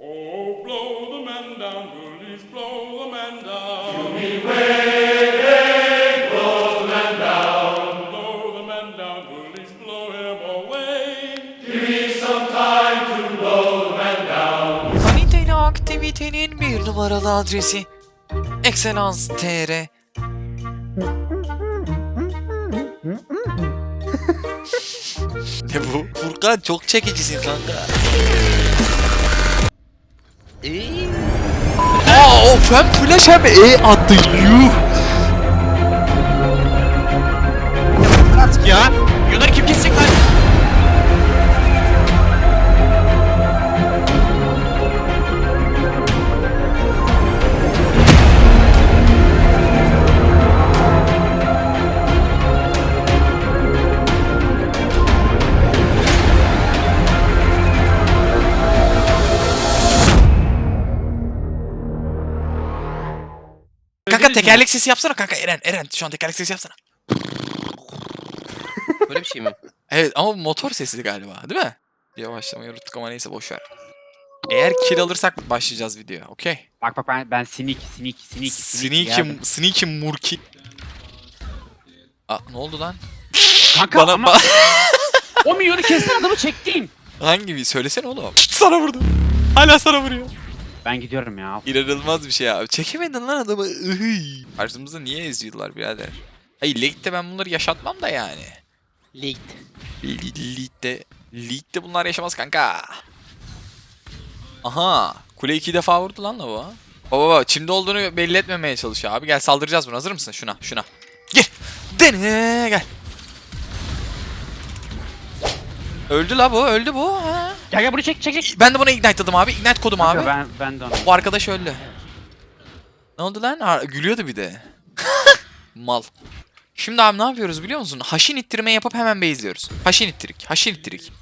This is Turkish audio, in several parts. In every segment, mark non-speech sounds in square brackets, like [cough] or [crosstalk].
Oh, blow the man down, bullies, blow the man down. Blow the man down, bullies, blow him away. Kaliteli aktivitenin bir numaralı adresi Excellence TR Ne bu? Furkan çok çekicisin kanka. [laughs] Aa of hem flash hem E attı yuh. Tekerlek sesi yapsana kanka Eren Eren şu an tekerlek sesi yapsana. Böyle bir şey mi? Evet ama bu motor sesi galiba değil mi? Yavaşlamayı unuttuk ama neyse boşver. Eğer kill alırsak başlayacağız videoya okey. Bak bak ben ben sinik sinik sinik Sneaky, sneaky murki. Aa ne oldu lan? Kanka Bana ama ba- [laughs] o milyonu kesen adamı çektim. hangi bir söylesene oğlum. Sana vurdu. Hala sana vuruyor. Ben gidiyorum ya. İnanılmaz bir şey abi. Çekemedin lan adamı. Ihıy. Niye eziyorlar birader? Hayır Late'de ben bunları yaşatmam da yani. Late. League'de, League'de bunlar yaşamaz kanka. Aha. Kule iki defa vurdu lan la bu. Baba baba çimde olduğunu belli etmemeye çalışıyor abi. Gel saldıracağız buna. Hazır mısın? Şuna şuna. Gir. Dene gel. Öldü la bu. Öldü bu. Ha. Gel gel bunu çek çek çek. Ben de buna ignite'ladım abi. Ignite kodum abi. Ben ben de onu. Bu arkadaş öldü. Ne oldu lan? Ha, gülüyordu bir de. [laughs] Mal. Şimdi abi ne yapıyoruz biliyor musun? Haşin ittirme yapıp hemen base'liyoruz. Haşin ittirik. Haşin ittirik.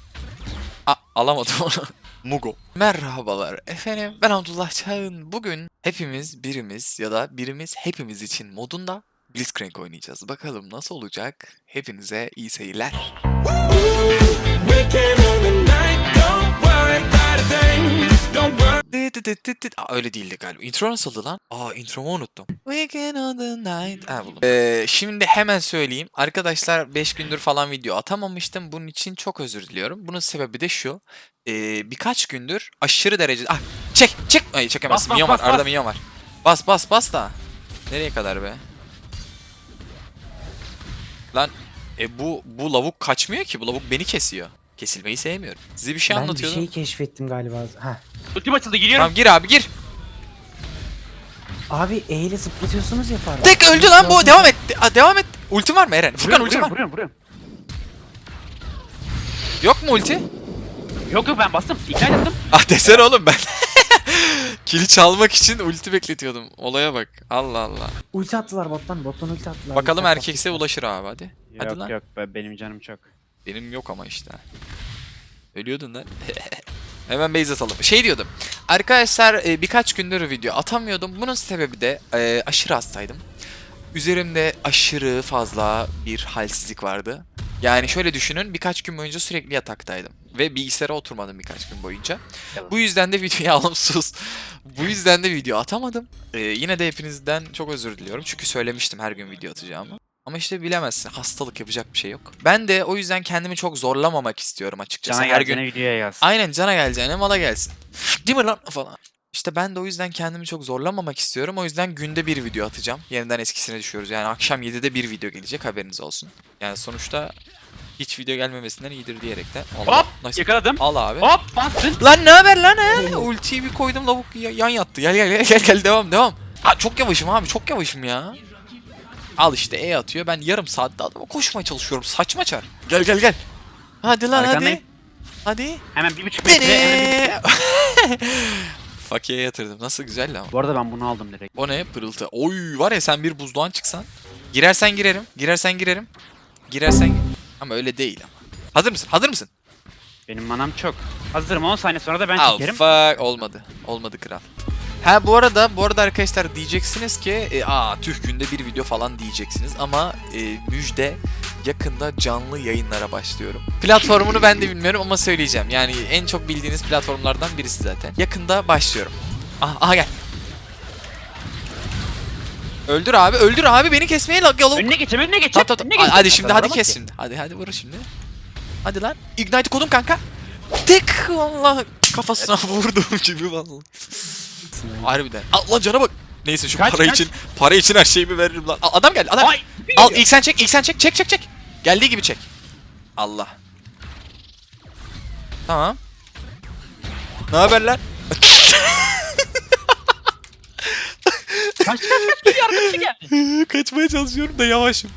A alamadım onu. [laughs] Mugo. Merhabalar efendim. Ben Abdullah Çağın. Bugün hepimiz birimiz ya da birimiz hepimiz için modunda Blitzcrank oynayacağız. Bakalım nasıl olacak? Hepinize iyi seyirler. Aa, öyle değildi galiba. Intro nasıldı lan? Aa intromu unuttum. Weekend on the night. Ha buldum. Ee, şimdi hemen söyleyeyim. Arkadaşlar 5 gündür falan video atamamıştım. Bunun için çok özür diliyorum. Bunun sebebi de şu. Ee, birkaç gündür aşırı derecede... Ah çek çek. Ay çekemezsin. Minyon bas, var. Arada bas. minyon var. Bas bas bas da. Nereye kadar be? Lan e bu bu lavuk kaçmıyor ki. Bu lavuk beni kesiyor. Kesilmeyi sevmiyorum. Size bir şey ben bir anlatıyordum. şey keşfettim galiba. Ha. Ultim açıldı giriyorum. Tamam gir abi gir. Abi E ile zıplatıyorsunuz ya fark. Tek öldü lan bu. Devam et. Aa, devam et. Ultin var mı Eren? Furkan Vuruyorum, ultin var. vuruyorum, vuruyorum, Yok mu ulti? Yok yok ben bastım. İkna ettim. Ah desene oğlum ben. [laughs] Kili çalmak için ulti bekletiyordum. Olaya bak. Allah Allah. Ulti attılar bottan. Bottan ulti attılar. Bakalım Ulti erkekse ulaşır abi hadi. Hadi Yok lan. yok be- benim canım çok. Benim yok ama işte. Ölüyordun lan. [laughs] Hemen base atalım. Şey diyordum. Arkadaşlar e, birkaç gündür video atamıyordum. Bunun sebebi de e, aşırı hastaydım. Üzerimde aşırı fazla bir halsizlik vardı. Yani şöyle düşünün birkaç gün boyunca sürekli yataktaydım. Ve bilgisayara oturmadım birkaç gün boyunca. Bu yüzden de videoyu [laughs] alım sus. Bu yüzden de video atamadım. E, yine de hepinizden çok özür diliyorum. Çünkü söylemiştim her gün video atacağımı. Ama işte bilemezsin. Hastalık yapacak bir şey yok. Ben de o yüzden kendimi çok zorlamamak istiyorum açıkçası. Cana her gün videoya yaz. aynen cana geleceğine mala gelsin. Değil mi lan falan. İşte ben de o yüzden kendimi çok zorlamamak istiyorum. O yüzden günde bir video atacağım. Yeniden eskisine düşüyoruz. Yani akşam 7'de bir video gelecek haberiniz olsun. Yani sonuçta hiç video gelmemesinden iyidir diyerekten. Allah, Hop nice. yakaladım. Al abi. Hop bastın. Lan ne haber lan he? Ultiyi bir koydum lavuk ya- yan yattı. Gel gel gel gel gel devam devam. Ha çok yavaşım abi çok yavaşım ya. Al işte E atıyor. Ben yarım saatte adama koşmaya çalışıyorum. Saçma çar. Gel gel gel. Hadi lan Arkandayım. hadi. Hadi. Hemen bir buçuk metre. Hemen bir... [laughs] Fakiye yatırdım. Nasıl güzel ama. Bu arada ben bunu aldım direkt. O ne pırıltı. Oy var ya sen bir buzluğan çıksan. Girersen girerim. Girersen girerim. Girersen ama öyle değil ama. Hazır mısın? Hazır mısın? Benim manam çok. Hazırım 10 saniye sonra da ben Al çekerim. fuck olmadı. Olmadı kral. Ha bu arada bu arada arkadaşlar diyeceksiniz ki e, aa tüh günde bir video falan diyeceksiniz ama e, müjde yakında canlı yayınlara başlıyorum. Platformunu ben de bilmiyorum ama söyleyeceğim. Yani en çok bildiğiniz platformlardan birisi zaten. Yakında başlıyorum. Aha, aha gel. Öldür abi, öldür abi beni kesmeye la- yolu. Önüne geçem önüne geçem. Tamam, tamam, geçem. Hadi şimdi hadi kes şimdi. Hadi hadi vur şimdi. Hadi lan. Ignite kodum kanka. Tık valla kafasına [laughs] vurdum gibi vallahi. Harbiden. Al lan cana bak. Neyse şu Kaç, para kaç? için para için her şeyimi veririm lan. Adam geldi adam. Ay. Al ilk sen çek ilk sen çek çek çek çek. Geldiği gibi çek. Allah. Tamam. Ne haber lan? Kaç kaç. [laughs] Kaçmaya çalışıyorum da yavaşım.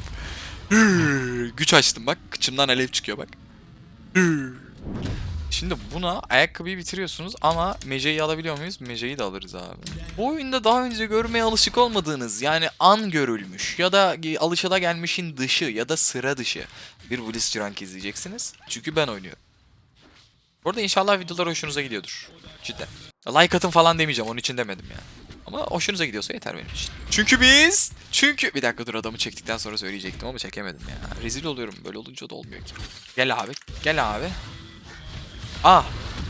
Güç açtım bak. Kıçımdan alev çıkıyor bak. Şimdi buna ayakkabıyı bitiriyorsunuz ama Mece'yi alabiliyor muyuz? Mece'yi de alırız abi. Bu oyunda daha önce görmeye alışık olmadığınız yani an görülmüş ya da alışıla gelmişin dışı ya da sıra dışı bir Blitzcrank izleyeceksiniz. Çünkü ben oynuyorum. Bu arada inşallah videolar hoşunuza gidiyordur. Cidden. Like atın falan demeyeceğim onun için demedim yani. Ama hoşunuza gidiyorsa yeter benim için. Çünkü biz... Çünkü... Bir dakika dur adamı çektikten sonra söyleyecektim ama çekemedim ya. Rezil oluyorum böyle olunca da olmuyor ki. Gel abi. Gel abi. Aa.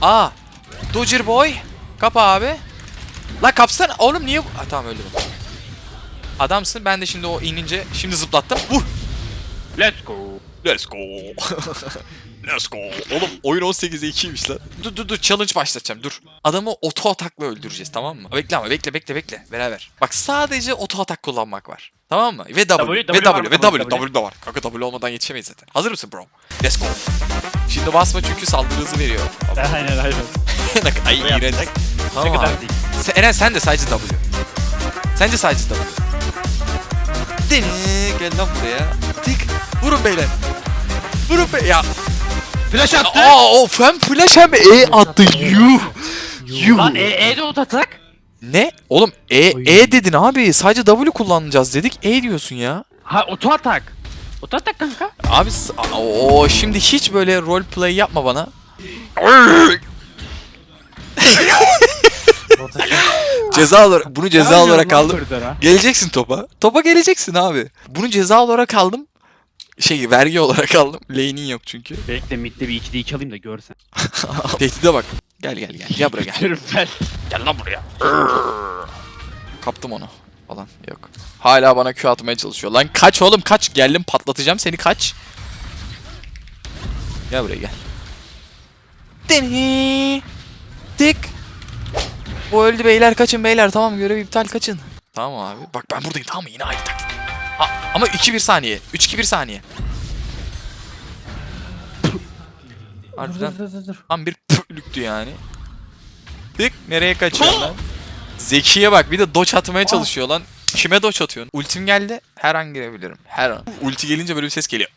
Aa. Dodger boy. Kap abi. La kapsana. Oğlum niye... Ha, tamam öldüm. Adamsın. Ben de şimdi o inince şimdi zıplattım. Vur. Let's go. Let's go. [laughs] Let's go. Oğlum oyun 18'e 2'ymiş lan. Dur dur dur challenge başlatacağım dur. Adamı oto atakla öldüreceğiz tamam mı? Bekle ama bekle bekle bekle beraber. Bak sadece oto atak kullanmak var. Tamam mı? Ve W, W, ve W W, var mı? ve W, Tamam, W, W. de var. Kanka W olmadan yetişemeyiz zaten. Hazır mısın bro? Let's go. Şimdi basma çünkü saldırı hızı veriyor. [laughs] Aynen aynen. Ay iğrenç. atacak. Tamam abi. Sen, Eren sen de sadece W. Sence sadece W. Dene gel lan buraya. Tık. Vurun beyler. Vurun be ya. Flash attı. Aa of hem flash hem E attı. Yuh. Yuh. Lan E, e de ot atak. Ne? Oğlum E, Oy. E dedin abi. Sadece W kullanacağız dedik. E diyorsun ya. Ha oto atak. Oto atak kanka. Abi s- o şimdi hiç böyle role play yapma bana. [laughs] Ceza olarak bunu ceza olarak aldım. Geleceksin topa. Topa geleceksin abi. Bunu ceza olarak aldım. Şey vergi olarak aldım. Lane'in yok çünkü. Bekle midde bir 2'de 2 alayım da görsen. [laughs] Tehdide bak. Gel gel gel. Gel buraya gel. [laughs] Gel lan buraya. Kaptım onu. Falan yok. Hala bana Q atmaya çalışıyor. Lan kaç oğlum kaç. Geldim patlatacağım seni kaç. Gel buraya gel. Deni. Tık. Bu öldü beyler kaçın beyler. Tamam görev iptal kaçın. Tamam abi. Bak ben buradayım tamam mı? Yine aynı taktik. Ha, ama 2-1 saniye. 3-2-1 saniye. Harbiden dur dur dur, dur. tam bir püklüktü yani. Tık nereye kaçıyorsun lan? Zekiye bak bir de doç atmaya çalışıyor lan. Kime doç atıyorsun? Ultim geldi. Her an girebilirim. Her an. Ulti gelince böyle bir ses geliyor.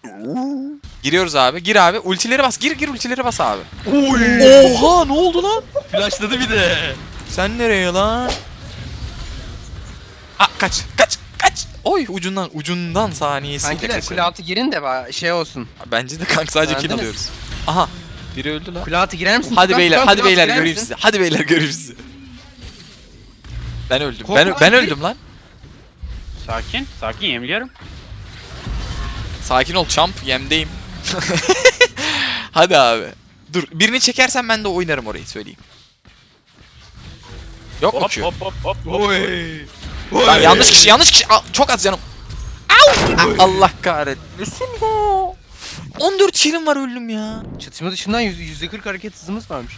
Giriyoruz abi. Gir abi. Ultileri bas. Gir gir ultileri bas abi. Oha ne oldu lan? Flashladı bir de. Sen nereye lan? Aa, kaç kaç kaç. Oy ucundan ucundan saniyesiyle Kankiler kule altı girin de ba- şey olsun. Bence de kanka sadece kill Beğendiniz. alıyoruz. Aha. Biri öldü lan. Kule altı girer misin? Hadi Furkan? beyler, Furkan, hadi altı beyler girer göreyim misin? sizi. Hadi beyler göreyim sizi. Ben öldüm. Korkma Ben ben öldüm lan. Sakin. Sakin yemliyorum. Sakin ol champ, yemdeyim. [laughs] hadi abi. Dur, birini çekersen ben de oynarım orayı söyleyeyim. Yok mu Hop Q? hop hop hop. Oy. Lan yanlış kişi, yanlış kişi. Aa, çok az canım. Au! Ah, Allah kahretmesin ya. 14 kilim var öldüm ya. Çatışma dışından yüz- yüzde 40 hareket hızımız varmış.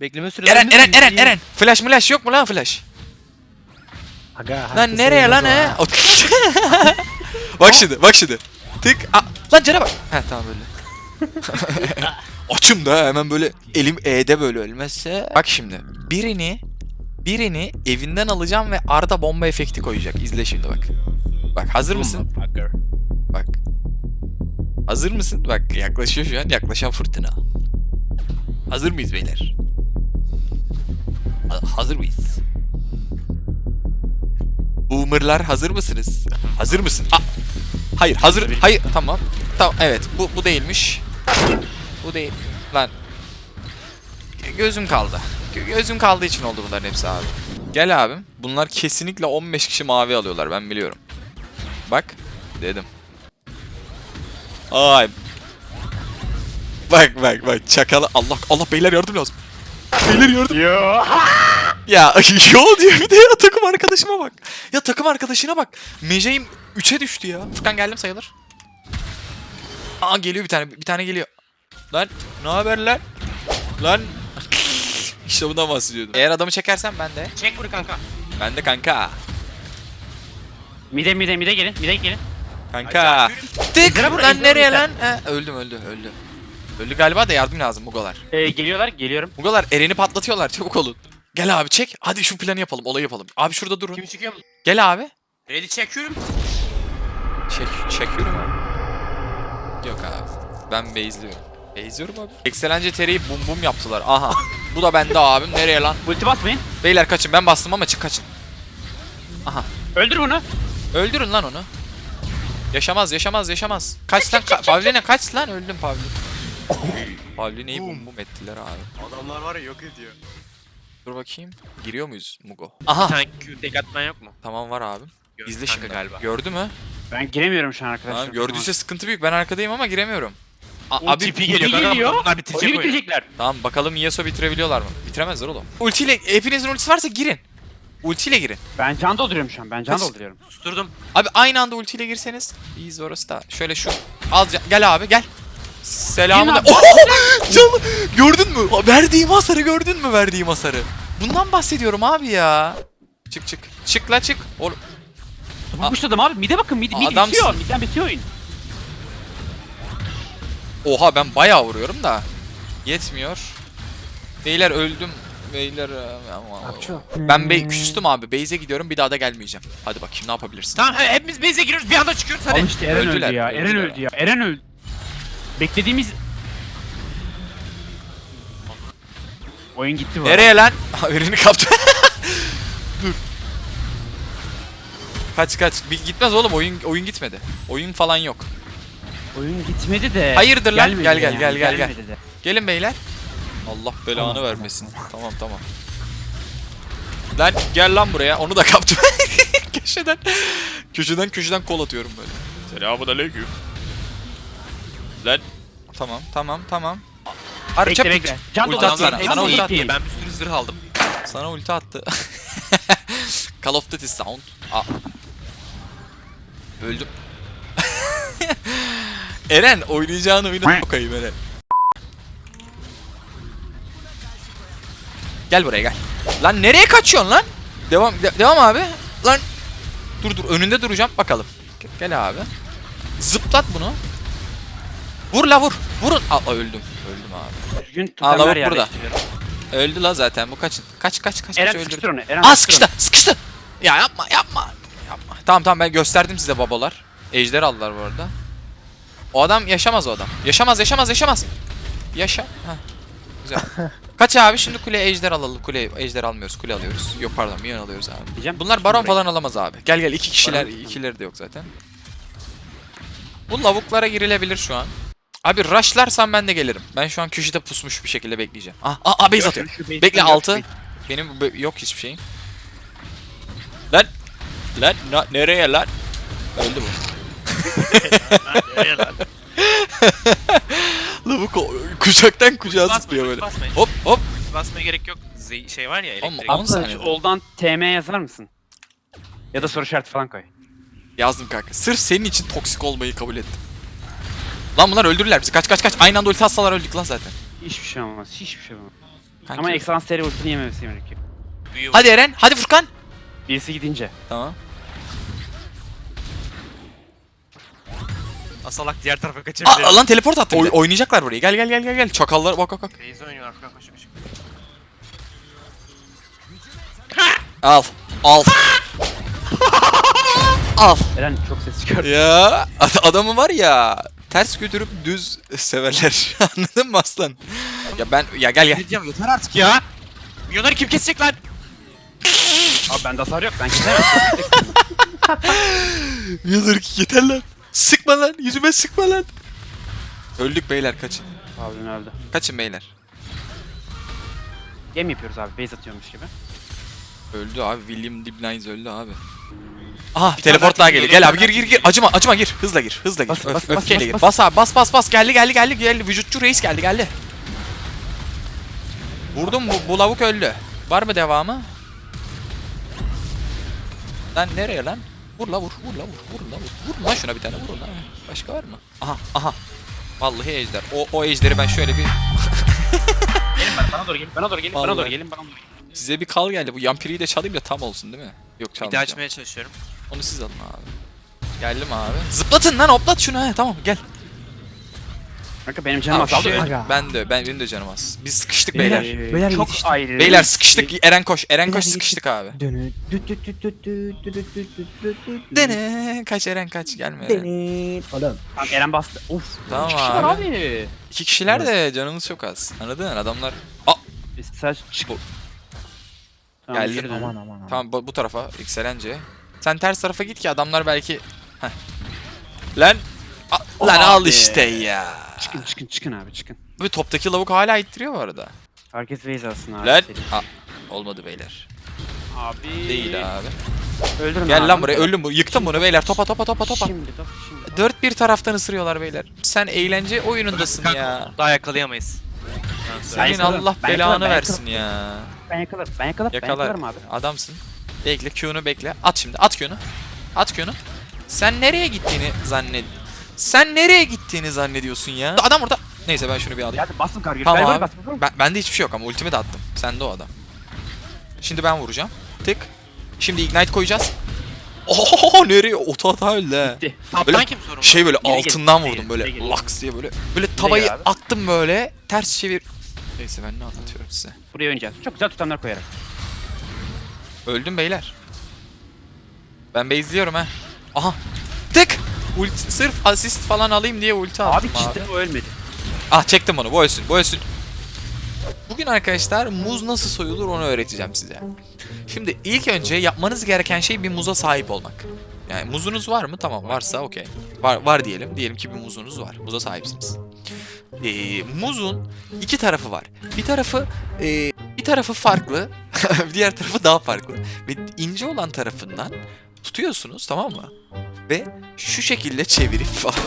Bekleme sürelerimiz Eren, Eren, Eren. Eren. Flash flash yok mu lan flash? Aga, Lan nereye lan he? [laughs] bak şimdi, bak şimdi. Tık. Aa, lan cana bak. He tamam böyle. [laughs] Açım da hemen böyle elim E'de böyle ölmezse. Bak şimdi. Birini birini evinden alacağım ve Arda bomba efekti koyacak. İzle şimdi bak. Bak hazır mısın? Bak. Hazır mısın? Bak yaklaşıyor şu an. Yaklaşan fırtına. Hazır mıyız beyler? Ha- Hazır mıyız? Boomerlar hazır mısınız? Hazır mısın? Aa, hayır hazır. Hayır tamam. Tamam evet bu bu değilmiş. Bu değil. Lan. Gö- Gözüm kaldı. Gö- Gözüm kaldığı için oldu bunların hepsi abi. Gel abim. Bunlar kesinlikle 15 kişi mavi alıyorlar ben biliyorum. Bak dedim. Ay. Bak bak bak çakalı Allah Allah beyler yardım lazım. Beyler yardım. [laughs] Ya [laughs] yo diyor bir de ya takım arkadaşıma bak. Ya takım arkadaşına bak. Mejeyim 3'e düştü ya. Furkan geldim sayılır. Aa geliyor bir tane bir tane geliyor. Lan ne haber lan? Lan [laughs] işte bundan bahsediyordum. Eğer adamı çekersen ben de. Çek bunu kanka. Ben de kanka. Mide mide mide gelin. Mide gelin. Kanka. Tık lan nereye lan? Ha, öldüm öldü öldü. Öldü galiba da yardım lazım Mugolar. Ee, geliyorlar geliyorum. Mugolar Eren'i patlatıyorlar çabuk olun. Gel abi çek. Hadi şu planı yapalım. Olayı yapalım. Abi şurada durun. Kim çıkıyor? Gel abi. Ready çekiyorum. Çek, çekiyorum abi. Yok abi. Ben base'liyorum. Base'liyorum abi. Excelence teriyi bum bum yaptılar. Aha. Bu da bende abim. Nereye lan? Ulti basmayın. Beyler kaçın. Ben bastım ama çık kaçın. Öldür bunu. Öldürün lan onu. Yaşamaz, yaşamaz, yaşamaz. Kaç lan? Ka- Pavlina kaç lan? Öldüm Pavlina. [laughs] Pavlina'yı bum bum ettiler abi. Adamlar var ya yok ediyor. Dur bakayım. Giriyor muyuz Mugo? Bir Aha. tane Q tek atman yok mu? Tamam var abim. İzle şimdi. galiba. Gördü mü? Ben giremiyorum şu an arkadaşlar. Tamam, gördüyse sıkıntı büyük. Ben arkadayım ama giremiyorum. A- Abi abi tipi geliyor. kanka. geliyor. Bunlar bitirecek Oyunu oyunu. bitirecekler. Tamam bakalım Yasuo bitirebiliyorlar mı? Bitiremezler oğlum. Ultiyle hepinizin ultisi varsa girin. Ultiyle girin. Ben can dolduruyorum şu an. Ben can Kaç- dolduruyorum. Susturdum. Abi aynı anda ultiyle girseniz iyiyiz orası da. Şöyle şu can- gel abi gel. Yine abi. Oh! [laughs] Canım gördün mü? Verdiğim hasarı gördün mü verdiğim hasarı? Bundan bahsediyorum abi ya. Çık çık. Çık la çık. Oğlum Vurmuşladım abi. Mide bakın. Mid, mid Adamsın. bitiyor. Midden bitiyor oyun. Oha ben bayağı vuruyorum da. Yetmiyor. Beyler öldüm. Beyler e, ben bey küstüm abi. Base'e gidiyorum bir daha da gelmeyeceğim. Hadi bakayım ne yapabilirsin? Tamam he- hepimiz base'e giriyoruz. Bir anda çıkıyoruz hadi. İşte Eren öldü ya, Eren öldü ya. Eren öldü. Beklediğimiz... Oyun gitti bu. Nereye lan? [laughs] Birini kaptı. [laughs] Dur. Kaç kaç. Bir gitmez oğlum oyun oyun gitmedi. Oyun falan yok. Oyun gitmedi de. Hayırdır lan? Gelmedi Gel, gel, gel, gel, gel. gelmedi de. Gelin beyler. Allah belanı Tamam, vermesin. Tamam tamam. Lan gel lan buraya. Onu da kaptım. [laughs] köşeden. Köşeden köşeden kol atıyorum böyle. Selamun aleyküm. Lan. Tamam tamam tamam. Arça Bekle bekle. Can Ulti atsana, Hepsi sana ulti at. değil. Ben bir sürü zırh aldım. Sana ulti attı. [laughs] Call of Duty sound. Aa. Öldüm. [laughs] Eren oynayacağın oyunu bakayım Eren. Gel buraya gel. Lan nereye kaçıyorsun lan? Devam de- devam abi. Lan dur dur önünde duracağım bakalım. Gel- Gel abi. Zıplat bunu. Vur la vur. Vurun. Aa, öldüm. Öldüm abi. Düzgün Aa, lavuk totemler burada. Öldü la zaten bu kaçın. Kaç kaç kaç Eren kaç sıkıştır öldürdü. onu. Eren Aa sıkıştır sıkıştı sıkıştı. Ya yapma yapma. Yapma. Tamam tamam ben gösterdim size babalar. Ejder aldılar bu arada. O adam yaşamaz o adam. Yaşamaz yaşamaz yaşamaz. Yaşa. Heh. Güzel. [laughs] Kaç abi şimdi kule ejder alalım. Kule ejder almıyoruz. Kule alıyoruz. Yok pardon minyon alıyoruz abi. Diyeceğim. Bunlar baron falan alamaz abi. Gel gel iki kişiler Baron- ikileri de yok zaten. Bu lavuklara girilebilir şu an. Abi rushlarsam ben de gelirim. Ben şu an köşede pusmuş bir şekilde bekleyeceğim. Ah ah, ah base atıyor. Bekle gör, altı. şu Benim bu- yok hiçbir şeyim. Lan. Lan na- nereye lan? Öldü bu. Lavuk [laughs] kucaktan kucağa zıplıyor böyle. Basmayın. Hop hop. Basmaya gerek yok. Z- şey var ya elektrik. şu oldan TM yazar mısın? Ya da soru işareti falan koy. Yazdım kanka. Sırf senin için toksik olmayı kabul ettim. Lan bunlar öldürürler bizi. Kaç kaç kaç. Aynı anda ulti atsalar öldük lan zaten. Hiçbir şey olmaz. Hiçbir şey olmaz. Kanki. Ama Excellence seri ultini yememesi gerekiyor. Hadi Eren. Hadi Furkan. Birisi gidince. Tamam. Asalak diğer tarafa kaçabilir. Aa, lan teleport attı. Oy- oynayacaklar burayı. Gel gel gel gel gel. Çakallar bak bak bak. Beyza oynuyor Afrika koşu koşu. Al. Al. [laughs] Al. Eren çok ses çıkar. Ya ad- [laughs] adamı var ya ters götürüp düz severler. [laughs] Anladın mı aslan? Ya ben ya gel gel. Diyeceğim yeter artık ya. Milyonları kim kesecek lan? Abi bende hasar yok. Ben kesemem. [laughs] Ki yeter lan. Sıkma lan. Yüzüme sıkma lan. Öldük beyler kaçın. Abim öldü. Kaçın beyler. Game yapıyoruz abi. Base atıyormuş gibi. Öldü abi. William Dibnines öldü abi. Aha teleport daha geliyor. Gel abi gir gir gir. Acıma acıma gir. Hızla gir. Hızla gir. Bas, Öf- bas, bas, öfkeyle bas, gir. bas. Bas abi bas bas bas. Geldi geldi geldi geldi. Vücutçu reis geldi geldi. Vurdum bu, bu lavuk öldü. Var mı devamı? Lan nereye lan? Vur la vur vur la vur vur la vur. Vur lan şuna bir tane vur lan. Başka var mı? Aha aha. Vallahi ejder. O, o ejderi ben şöyle bir [laughs] Gelin bana, bana doğru gelin. Bana doğru gelin. Bana Vallahi. doğru gelin. Bana doğru gelin. size bir kal geldi. Bu yampiriyi de çalayım da tam olsun değil mi? Yok Bir de çalmayacağım. açmaya çalışıyorum. Onu siz alın abi. Geldim abi. Zıplatın lan hoplat şunu ha tamam gel. Kanka benim canım Tamam, azaldı. şey- Aga. ben de ben benim de canım az. Biz sıkıştık Beyler, beyler. beyler Çok yetiştim. ayrı. Beyler sıkıştık. Eren koş. Eren Beyler koş sıkıştık abi. Dönü. Düt düt düt düt düt düt düt düt düt düt düt. Dene. Kaç Eren kaç gelme Eren. Dene. Oğlum. Tamam Eren bastı. Of. Tamam kişi var abi. abi. İki kişiler de canımız çok az. Anladın mı? Adamlar. Aa Biz sadece çık. Tamam, Geldim. geri dön. Aman aman aman. tamam bu, bu tarafa yükselence. Sen ters tarafa git ki adamlar belki. Heh. Lan. A- lan al işte ya. Çıkın çıkın çıkın abi çıkın. Bu toptaki lavuk hala ittiriyor bu arada. Herkes raise alsın abi. Lan. Aa, olmadı beyler. Abi. Değil abi. Öldürün Gel abi. lan buraya öldüm bu. Yıktım bunu beyler. Topa topa topa topa. Şimdi top şimdi. Dört bir taraftan ısırıyorlar beyler. Sen eğlence oyunundasın ya. Daha yakalayamayız. Senin yakalarım, Allah ben belanı yakalarım, ben versin ya. Ben yakalarım. Ben yakalarım. Ben Yakalar. yakalarım abi. Adamsın. Bekle Q'nu bekle. At şimdi. At Q'nu. At Q'nu. Sen nereye gittiğini zannet. Sen nereye gittiğini zannediyorsun ya? Adam orada. Neyse ben şunu bir alayım. Geldi bastım kargı. Tamam abi. bastım. Ben, bende hiçbir şey yok ama ultimi de attım. Sende o adam. Şimdi ben vuracağım. Tık. Şimdi ignite koyacağız. Oho nereye? Ota ata öldü he. Bitti. Böyle kim sorumlu? Şey böyle Geri altından gel, vurdum geri böyle gel. laks diye böyle. Böyle tavayı gel abi. attım böyle ters çevir. Neyse ben ne anlatıyorum size. Buraya oynayacağız. Çok güzel tutanlar koyarak. Öldüm beyler. Ben base'liyorum ha. Aha. Tık. Ulti, sırf asist falan alayım diye ulti Abi attım abi. cidden o ölmedi. Ah çektim onu. Bu ölsün. Bu ölsün. Bugün arkadaşlar muz nasıl soyulur onu öğreteceğim size. Şimdi ilk önce yapmanız gereken şey bir muza sahip olmak. Yani muzunuz var mı? Tamam varsa okey. Var, var diyelim. Diyelim ki bir muzunuz var. Muza sahipsiniz. Ee, muzun iki tarafı var. Bir tarafı ee, bir tarafı farklı. [laughs] diğer tarafı daha farklı. Ve ince olan tarafından tutuyorsunuz tamam mı? Ve şu şekilde çevirip falan.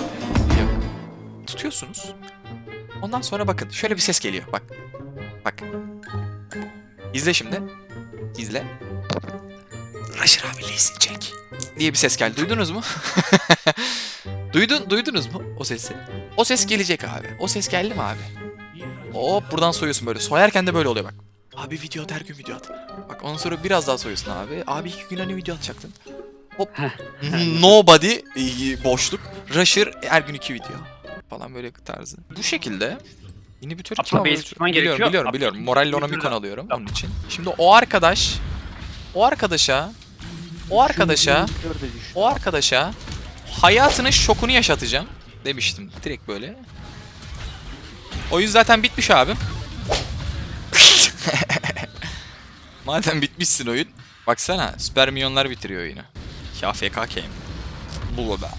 Tutuyorsunuz. Ondan sonra bakın şöyle bir ses geliyor. Bak. Bak. İzle şimdi. İzle. Raşır abi çek. Diye bir ses geldi. Duydunuz mu? [laughs] Duydun, duydunuz mu o sesi? O ses gelecek abi. O ses geldi mi abi? Hop buradan soyuyorsun böyle. Soyarken de böyle oluyor bak. Abi video at her gün video at. Bak ondan sonra biraz daha soyuyorsun abi. Abi iki gün hani video atacaktın. Hop. Nobody e, boşluk. Rusher her gün iki video. Falan böyle tarzı. Bu şekilde inhibitör Atma için base alıyorsun. tutman biliyorum, gerekiyor. biliyorum, biliyorum. Moralle ona Mikon alıyorum onun için. Şimdi o arkadaş o arkadaşa o arkadaşa o arkadaşa hayatının şokunu yaşatacağım demiştim direkt böyle. Oyun zaten bitmiş abim. [laughs] Madem bitmişsin oyun. Baksana süper milyonlar bitiriyor oyunu. KFK game. Bu da.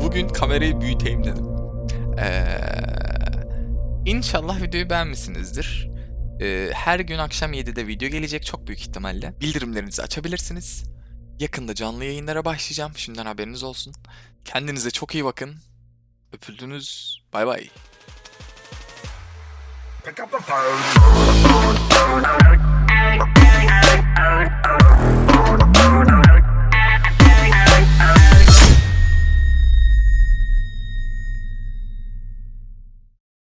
Bugün kamerayı büyüteyim dedim. Ee, inşallah videoyu beğenmişsinizdir. Ee, her gün akşam 7'de video gelecek çok büyük ihtimalle. Bildirimlerinizi açabilirsiniz. Yakında canlı yayınlara başlayacağım. Şimdiden haberiniz olsun. Kendinize çok iyi bakın. Öpüldünüz. Bay bay. pick up the phone.